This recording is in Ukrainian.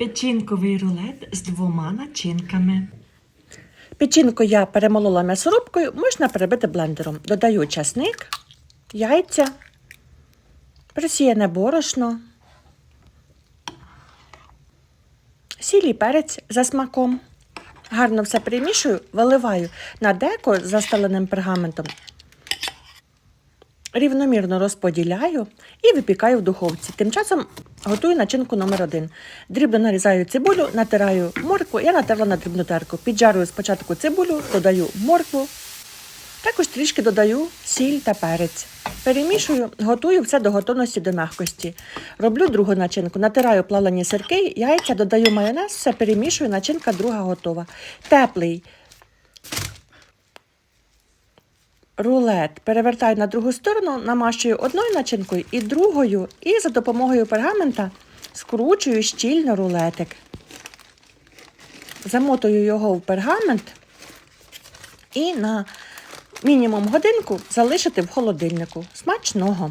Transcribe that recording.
Печінковий рулет з двома начинками. Печінку я перемолола м'ясорубкою, можна перебити блендером. Додаю часник, яйця, просіяне борошно, сіль і перець за смаком. Гарно все перемішую, виливаю на деко з застеленим пергаментом. Рівномірно розподіляю і випікаю в духовці. Тим часом готую начинку номер один. Дрібно нарізаю цибулю, натираю моркву. Я натерла на дрібну терку. Піджарую спочатку цибулю, додаю моркву. Також трішки додаю сіль та перець. Перемішую, готую все до готовності до м'якості. Роблю другу начинку. Натираю плавлені сирки, яйця, додаю майонез, все перемішую, начинка друга готова. Теплий рулет перевертаю на другу сторону, намащую одною начинкою і другою, і за допомогою пергамента скручую щільно рулетик. Замотую його в пергамент і на мінімум годинку залишити в холодильнику. Смачного!